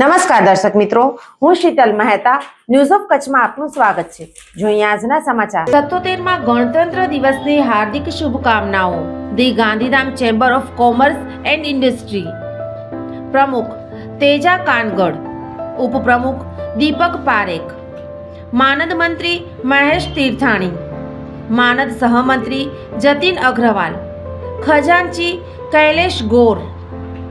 નમસ્કાર દર્શક મિત્રો, હું શીતલ મહેતા ન્યૂઝ ઓફ કચ્છમાં આપનું સ્વાગત છે. જોઈએ આજના સમાચાર. સત્તોતેરમાં ગણતંત્ર દિવસની હાર્દિક શુભકામનાઓ. The Gandhidham chamber of commerce and industry. પ્રમુખ તેજા કાનગડ. ઉપપ્રમુખ દીપક પારેખ. માનદ મંત્રી મહેશ તીર્થાણી. માનદ સહમંત્રી જતીન અગ્રવાલ. ખજાનચી કૈલેશ ગોર.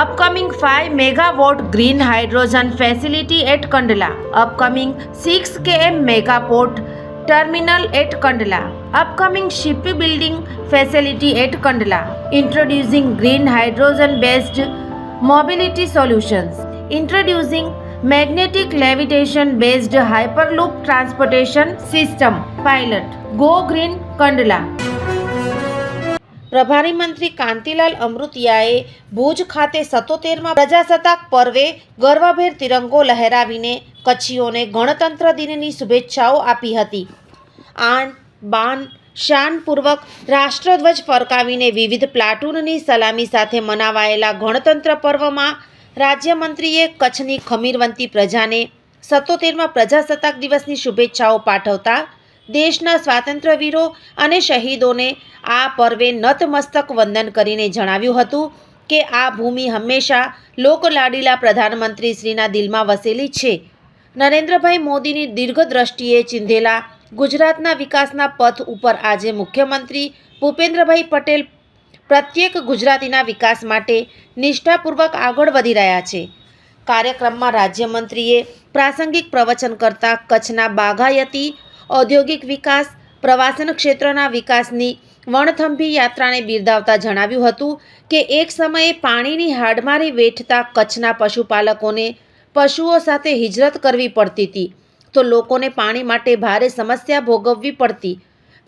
Upcoming 5 megawatt green hydrogen facility at Kandla upcoming 6 km megaport terminal at Kandla upcoming shipbuilding facility at Kandla introducing green hydrogen based mobility solutions introducing magnetic levitation based hyperloop transportation system pilot go green Kandla પ્રભારી મંત્રી કાંતિલાલ અમૃતિયાએ ભુજ ખાતે સત્તોતેરમાં પ્રજાસત્તાક પર્વે ગર્વભેર તિરંગો લહેરાવીને કચ્છીઓને ગણતંત્ર દિનની શુભેચ્છાઓ આપી હતી. આન, બાન, શાનપૂર્વક રાષ્ટ્રધ્વજ ફરકાવીને વિવિધ પ્લાટૂનની સલામી સાથે મનાવાયેલા ગણતંત્ર પર્વમાં રાજ્યમંત્રીએ કચ્છની ખમીરવંતી પ્રજાને સત્તોતેરમાં પ્રજાસત્તાક દિવસની શુભેચ્છાઓ પાઠવતા દેશના સ્વાતંત્ર્ય વીરો અને શહીદોને આ પર્વે નતમસ્તક વંદન કરીને જણાવ્યું હતું કે આ ભૂમિ હંમેશા લોકલાડીલા પ્રધાનમંત્રી શ્રીના દિલમાં વસેલી છે. નરેન્દ્રભાઈ મોદીની દીર્ઘદ્રષ્ટિએ ચિંધેલા ગુજરાતના વિકાસના પથ ઉપર આજે મુખ્યમંત્રી ભૂપેન્દ્રભાઈ પટેલ પ્રત્યેક ગુજરાતીના વિકાસ માટે નિષ્ઠાપૂર્વક આગળ વધી રહ્યા છે. કાર્યક્રમમાં રાજ્યમંત્રીએ પ્રાસંગિક પ્રવચન કરતા કચ્છના બાગાયતી ઔદ્યોગિક વિકાસ, પ્રવાસન ક્ષેત્રના વિકાસની વણથંભી યાત્રાને બિરદાવતા જણાવ્યું હતું કે એક સમયે પાણીની હાડમારી વેઠતા કચ્છના પશુપાલકોને પશુઓ સાથે હિજરત કરવી પડતી હતી. તો લોકોને પાણી માટે ભારે સમસ્યા ભોગવવી પડતી.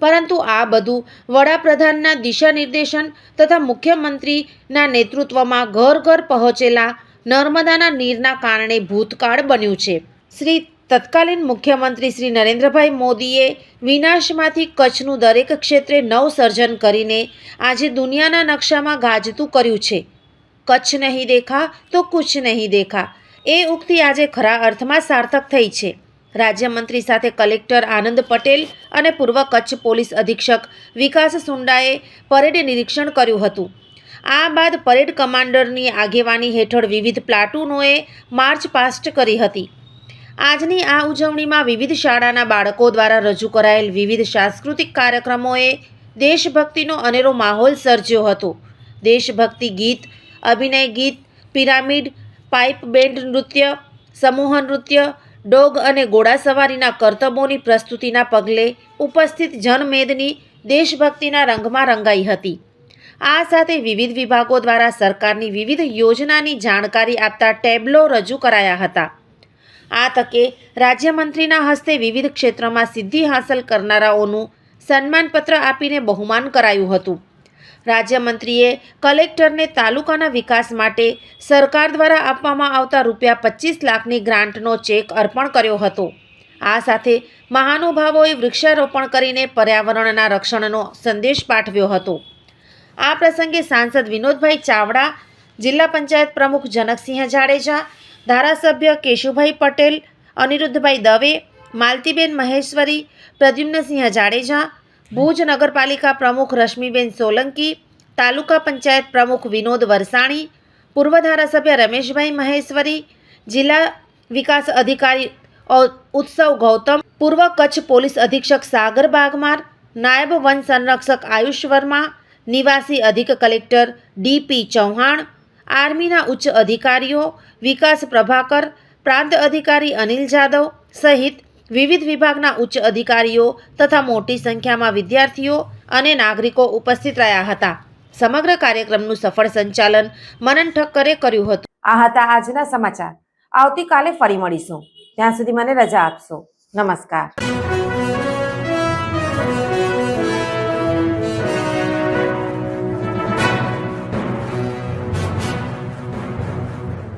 પરંતુ આ બધું વડાપ્રધાનના દિશા નિર્દેશન તથા મુખ્યમંત્રીના નેતૃત્વમાં ઘર ઘર પહોંચેલા નર્મદાના નીરના કારણે ભૂતકાળ બન્યું છે. શ્રી તત્કાલીન મુખ્યમંત્રી શ્રી નરેન્દ્રભાઈ મોદીએ વિનાશમાંથી કચ્છનું દરેક ક્ષેત્રે નવસર્જન કરીને આજે દુનિયાના નકશામાં ગાજતું કર્યું છે. કચ્છ નહીં દેખા તો કુછ નહીં દેખા. એ ઉક્તિ આજે ખરા અર્થમાં સાર્થક થઈ છે. રાજ્યમંત્રી સાથે કલેક્ટર આનંદ પટેલ અને પૂર્વ કચ્છ પોલીસ અધિક્ષક વિકાસ સુંડાએ પરેડ નિરીક્ષણ કર્યું હતું. આ બાદ પરેડ કમાન્ડરની આગેવાની હેઠળ વિવિધ પ્લાટૂનોએ માર્ચ પાસ્ટ કરી હતી. આજની આ ઉજવણીમાં વિવિધ શાળાના બાળકો દ્વારા રજૂ કરાયેલ વિવિધ સાંસ્કૃતિક કાર્યક્રમોએ દેશભક્તિનો અનેરો માહોલ સર્જ્યો હતો. દેશભક્તિ ગીત, અભિનય ગીત, પિરામિડ, પાઇપ બેન્ડ નૃત્ય, સમૂહ નૃત્ય, ડોગ અને ઘોડાસવારીના કરતબોની પ્રસ્તુતિના પગલે ઉપસ્થિત જનમેદની દેશભક્તિના રંગમાં રંગાઈ હતી. આ સાથે વિવિધ વિભાગો દ્વારા સરકારની વિવિધ યોજનાની જાણકારી આપતા ટેબ્લો રજૂ કરાયા હતા. આ તકે રાજ્યમંત્રીના હસ્તે વિવિધ ક્ષેત્રમાં સિદ્ધિ હાંસલ કરનારાઓનું સન્માનપત્ર આપીને બહુમાન કરાયું હતું. રાજ્યમંત્રીએ કલેક્ટરને તાલુકાના વિકાસ માટે સરકાર દ્વારા આપવામાં આવતા રૂપિયા પચીસ લાખની ગ્રાન્ટનો ચેક અર્પણ કર્યો હતો. આ સાથે મહાનુભાવોએ વૃક્ષારોપણ કરીને પર્યાવરણના રક્ષણનો સંદેશ પાઠવ્યો હતો. આ પ્રસંગે સાંસદ વિનોદભાઈ ચાવડા, જિલ્લા પંચાયત પ્રમુખ જનકસિંહ જાડેજા ધારાસભ્ય કેશુભાઈ પટેલ, અનિરુદ્ધભાઈ દવે, માલતીબેન મહેશ્વરી, પ્રદ્યુમ્નસિંહ જાડેજા, ભુજ નગરપાલિકા પ્રમુખ રશ્મિબેન સોલંકી, તાલુકા પંચાયત પ્રમુખ વિનોદ વરસાણી, પૂર્વ ધારાસભ્ય રમેશભાઈ મહેશ્વરી, જિલ્લા વિકાસ અધિકારી ઉત્સવ ગૌતમ, પૂર્વ કચ્છ પોલીસ અધિક્ષક સાગર બાગમાર, નાયબ વન સંરક્ષક આયુષ વર્મા, નિવાસી અધિક કલેક્ટર ડીપી ચૌહાણ આર્મીના ઉચ્ચ અધિકારીઓ, વિકાસ પ્રભાકર, પ્રાંત અધિકારી અનિલ જાદવ સહિત વિવિધ વિભાગના ઉચ્ચ અધિકારીઓ તથા મોટી સંખ્યામાં વિદ્યાર્થીઓ અને નાગરિકો ઉપસ્થિત રહ્યા હતા. સમગ્ર કાર્યક્રમનું સફળ સંચાલન મનન ઠક્કરે કર્યું હતું. આ હતા આજના સમાચાર. આવતીકાલે ફરી મળીશું. ત્યાં સુધી મને રજા આપશો. નમસ્કાર.